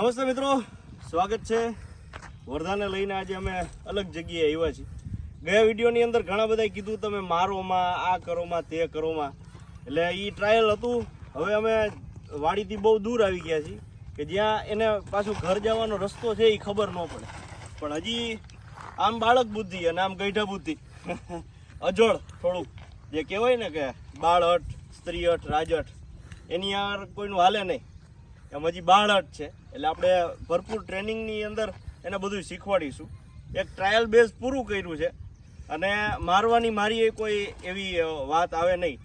નમસ્તે મિત્રો, સ્વાગત છે. વર્ધાને લઈને આજે અમે અલગ જગ્યાએ આવ્યા છીએ. ગયા વિડીયોની અંદર ઘણા બધા કીધું, તમે મારોમાં, આ કરોમાં, તે કરોમાં. એટલે એ ટ્રાયલ હતું. હવે અમે વાડીથી બહુ દૂર આવી ગયા છીએ કે જ્યાં એને પાછું ઘર જવાનો રસ્તો છે એ ખબર ન પડે. પણ હજી આમ બાળક બુદ્ધિ અને આમ ગઈઢા બુદ્ધિ. અજળ થોડુંક. જે કહેવાય ને કે બાળ અઠ સ્ત્રી અઠ રાજ અઠ એની યાર કોઈનું હાલે નહીં. એમ હજી બાળટ છે. એટલે આપણે ભરપૂર ટ્રેનિંગની અંદર એને બધું શીખવાડીશું. એક ટ્રાયલ બેઝ પૂરું કર્યું છે. અને મારવાની મારી એ કોઈ એવી વાત આવે નહીં.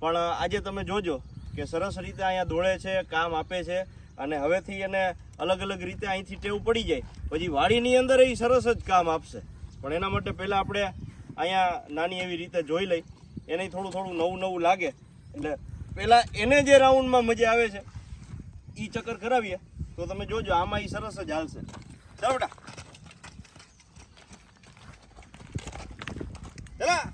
પણ આજે તમે જોજો કે સરસ રીતે અહીંયા દોડે છે, કામ આપે છે અને હવેથી એને અલગ અલગ રીતે અહીંથી ટેવ પડી જાય. પછી વાડીની અંદર એ સરસ જ કામ આપશે. પણ એના માટે પહેલાં આપણે અહીંયા નાની એવી રીતે જોઈ લઈ. એને થોડું થોડું નવું નવું લાગે. એટલે પહેલાં એને જે રાઉન્ડમાં મજા આવે છે ઈ ચક્કર કરાવીએ તો તમે જોજો આમાં ઈ સરસ જ હાલશે. ચાલો બેટા. ચલા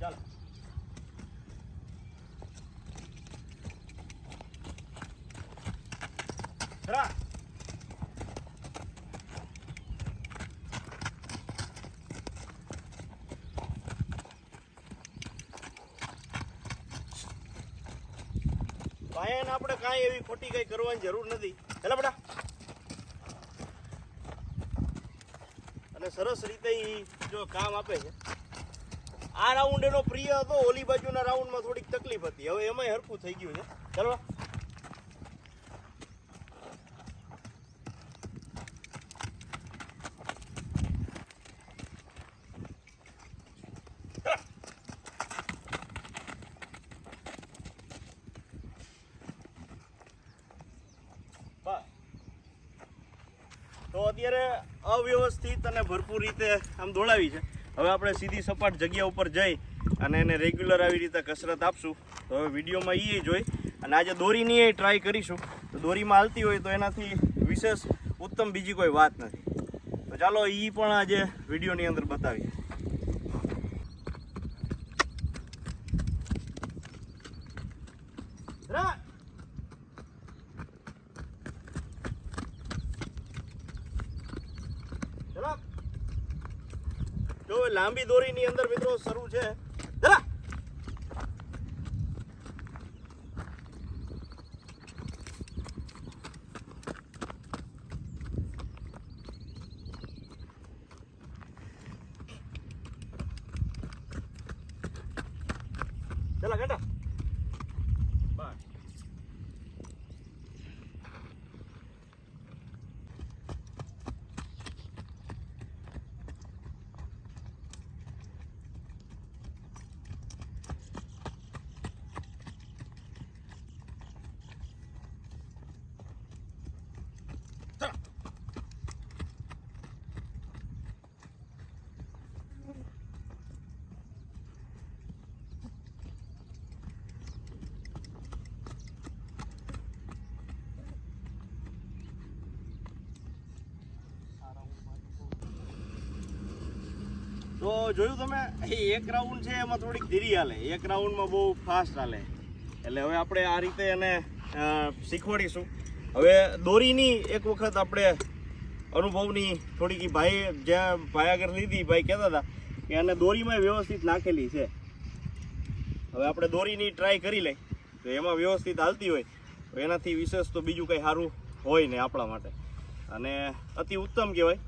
ચાલો ચલા ભાઈને આપણે કાંઈ એવી ખોટી કંઈ કરવાની જરૂર નથી. એટલે બેટા. અને સરસ રીતે જો કામ આપે છે. આ રાઉન્ડ એનો પ્રિય હતો, ઓલી બાજુના રાઉન્ડમાં થોડીક તકલીફ હતી. હવે એમાંય હરખું થઈ ગયું છે. ચાલો બસ. તો અત્યારે અવ્યવસ્થિત અને ભરપૂર રીતે આમ દોડાવી છે. હવે આપણે સીધી સપાટ જગ્યા ઉપર જઈ અને એને રેગ્યુલર આવી રીતે કસરત આપશું. તો હવે વિડીયોમાં એ જોઈ અને આજે દોરીની એ ટ્રાય કરીશું. તો દોરીમાં હાલતી હોય તો એનાથી વિશેષ ઉત્તમ બીજી કોઈ વાત નથી. તો ચાલો એ પણ આજે વિડીયોની અંદર બતાવીએ right. ચલો જો લાંબી દોરીની અંદર મિત્રો શરૂ છે. જરા ચલા ઘંટા તો જોયું તમે? એક રાઉન્ડ છે, એમાં થોડીક ધીરી હાલે. એક રાઉન્ડમાં બહુ ફાસ્ટ હાલે. એટલે હવે આપણે આ રીતે એને શીખવાડીશું. હવે દોરીની એક વખત આપણે અનુભવની થોડીક ભાઈ જ્યાં ભાઈ આગળ લીધી, ભાઈ કહેતા હતા કે આને દોરીમાં વ્યવસ્થિત નાખેલી છે. હવે આપણે દોરીની ટ્રાય કરી લઈ. તો એમાં વ્યવસ્થિત હાલતી હોય. તો એનાથી વિશેષ તો બીજું કંઈ સારું હોય ને આપણા માટે. અને અતિ ઉત્તમ કહેવાય.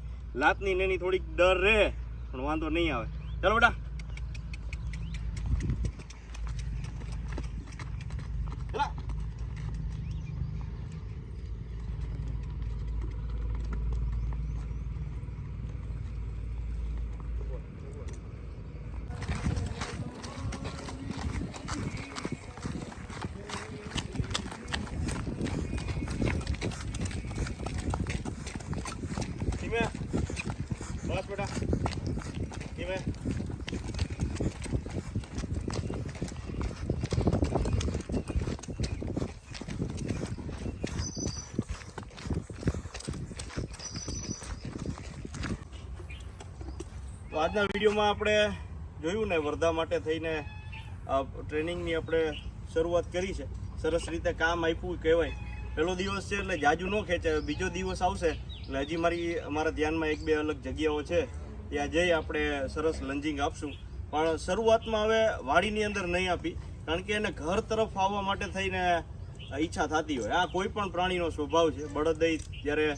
લાતની ને એની થોડીક ડર રહે. પણ વાંધો નહીં આવે ચાલો બેટા ચલા. ધીમે બસ બેટા ધીમે આજના વિડીયોમાં આપણે જોયું ને વર્ધા માટે થઈને ટ્રેનિંગની આપણે શરૂઆત કરી છે. સરસ રીતે કામ આપ્યું કહેવાય. પહેલો દિવસ છે એટલે જાજુ ન ખેંચાય, બીજો દિવસ આવશે. એટલે હજી મારી, અમારા ધ્યાનમાં એક બે અલગ જગ્યાઓ છે. ત્યાં જઈ આપણે સરસ લંજિંગ આપશું. પણ શરૂઆતમાં હવે વાડીની અંદર નહીં આપી, કારણ કે એને ઘર તરફ આવવા માટે થઈને ઈચ્છા થતી હોય. આ કોઈ પણ પ્રાણીનો સ્વભાવ છે. બળદઈ જ્યારે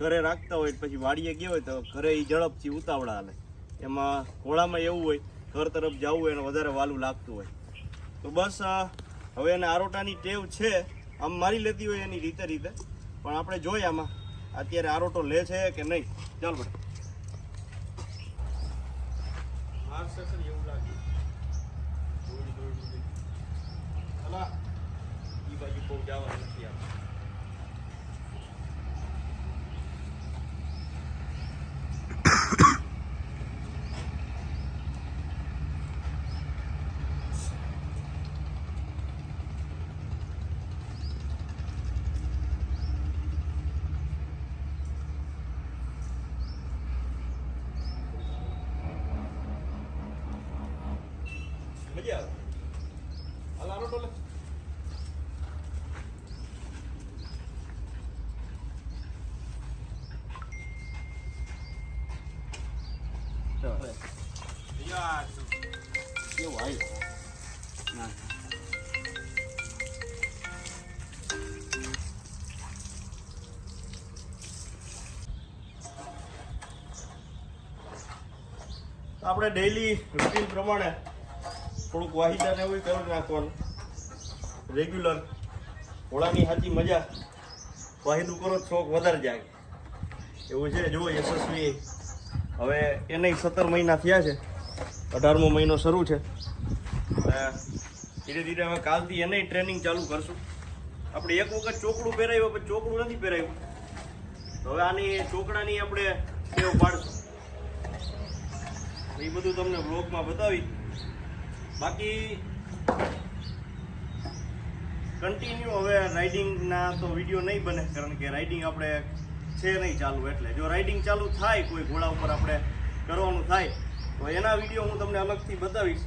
ઘરે રાખતા હોય પછી વાડીએ ગયા હોય તો ઘરે એ ઝડપથી ઉતાવળા હાલે. એમાં ઘોડામાં એવું હોય, ઘર તરફ જવું હોય એને વધારે વાલું લાગતું હોય. તો બસ હવે એને આરોટાની ટેવ છે. આમ મારી લેતી હોય એની રીતે રીતે. પણ આપણે જોઈએ આમાં, અત્યારે આરોટો લે છે કે નહીં. ચાલ ભાઈ. એવું લાગ્યું. બાજુ બહુ જવાનું નથી આપણે મજા આવે હાલ આરોટો લે યાર કેવું આપણે ડેઈલી રૂટીન પ્રમાણે થોડુંક વાહિદાને એવું કરી નાખવાનું. રેગ્યુલર ઘોડાની સાચી મજા. વાહિદું કરો શોખ વધારે જાય. એવું છે, જુઓ યશસ્વી. હવે એને સત્તર મહિના થયા છે. અઢારમો મહિનો શરૂ છે. ધીરે ધીરે હવે કાલથી એને ટ્રેનિંગ ચાલુ કરશું. આપણે એક વખત ચોકડું પહેરાવ્યું પણ ચોકડું નથી પહેરાવ્યું હવે આની ચોકડાની આપણે ટેવ પાડશું. એ બધું તમને બ્લોગમાં બતાવી બાકી કન્ટિન્યુ હવે રાઇડિંગના તો વીડિયો નહીં બને, કારણ કે રાઇડિંગ આપણે છે નહીં ચાલુ એટલે. જો રાઇડિંગ ચાલુ થાય, કોઈ ઘોડા ઉપર આપણે કરવાનું થાય, તો એના વીડિયો હું તમને અલગથી બતાવીશ.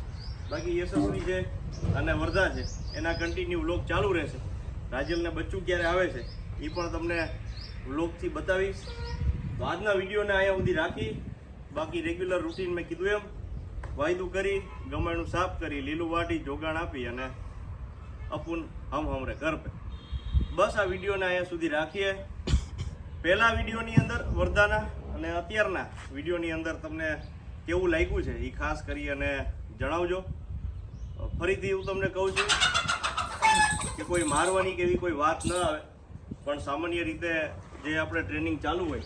બાકી યશસ્વી છે અને વરધા છે. એના કન્ટિન્યુ વ્લોગ ચાલુ રહેશે. રાજલને બચ્ચું ક્યારે આવે છે, એ પણ તમને વ્લોગથી બતાવીશ. તો આજના વિડીયોને અહીંયા સુધી રાખી. બાકી રેગ્યુલર રૂટીન મેં કીધું એમ. વાયદું કરી, ગમાણું સાફ કરી, લીલું વાટી, જોગાણ આપી અને અપુન હમ હમરે ઘર બસ આ વિડીયોને અહીંયા સુધી રાખીએ. પહેલાં વિડીયોની અંદર વરદાના અને અત્યારના વિડીયોની અંદર તમને કેવું લાગ્યું છે એ ખાસ કરી અને જણાવજો. ફરીથી હું તમને કહું છું કે કોઈ મારવાની કે એવી કોઈ વાત ન આવે, પણ સામાન્ય રીતે જે આપણે ટ્રેનિંગ ચાલુ હોય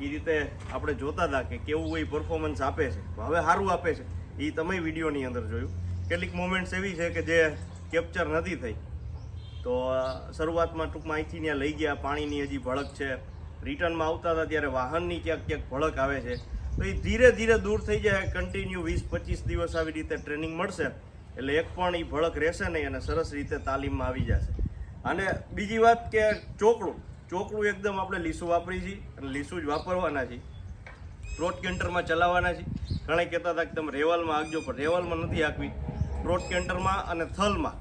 એ રીતે આપણે જોતા હતા કે કેવું એ પરફોર્મન્સ આપે છે. હવે સારું આપે છે. એ તમે વિડીયોની અંદર જોયું. કેટલીક મોમેન્ટ્સ એવી છે કે જે કેપ્ચર નથી થઈ. તો શરૂઆતમાં ટૂંકમાં અહીંથી ત્યાં લઈ ગયા. પાણીની હજી ભળક છે. રિટર્નમાં આવતા હતા ત્યારે વાહનની ક્યાંક ક્યાંક ભળક આવે છે. તો એ ધીરે ધીરે દૂર થઈ જાય. કન્ટિન્યુ વીસ પચીસ દિવસ આવી રીતે ટ્રેનિંગ મળશે. એટલે એક પણ એ ભળક રહેશે નહીં અને સરસ રીતે તાલીમમાં આવી જશે. અને બીજી વાત કે ચોકડું. ચોકડું એકદમ આપણે લીસું વાપરી છીએ અને લીસું જ વાપરવાના છીએ. પ્રોટ કેન્ટરમાં ચલાવવાના છીએ. ઘણા કહેતા હતા કે તમે રેવાલમાં આગજો પણ રેવાલમાં નથી આંકવી પ્રોટ કેન્ટરમાં અને થલમાં.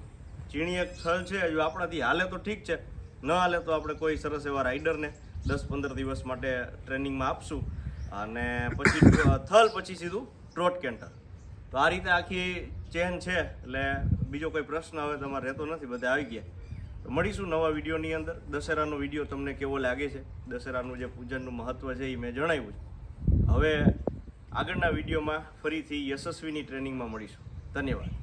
ઝીણી એક થલ છે જો આપણાથી હાલે તો ઠીક છે. ન હાલે તો આપણે કોઈ સરસ એવા રાઇડરને દસ પંદર દિવસ માટે ટ્રેનિંગમાં આપશું. અને પછી થલ પછી સીધું ટ્રોટ કેન્ટર. તો આ રીતે આખી ચેન છે, એટલે બીજો કોઈ પ્રશ્ન હવે તમારે રહેતો નથી, બધા આવી ગયા. મળીશું નવા વિડીયોની અંદર. દશેરાનો વીડિયો તમને કેવો લાગે છે? દશેરાનું જે પૂજનનું મહત્ત્વ છે એ મેં જણાવ્યું છે. હવે આગળના વિડીયોમાં ફરીથી યશસ્વીની ટ્રેનિંગમાં મળીશું. ધન્યવાદ.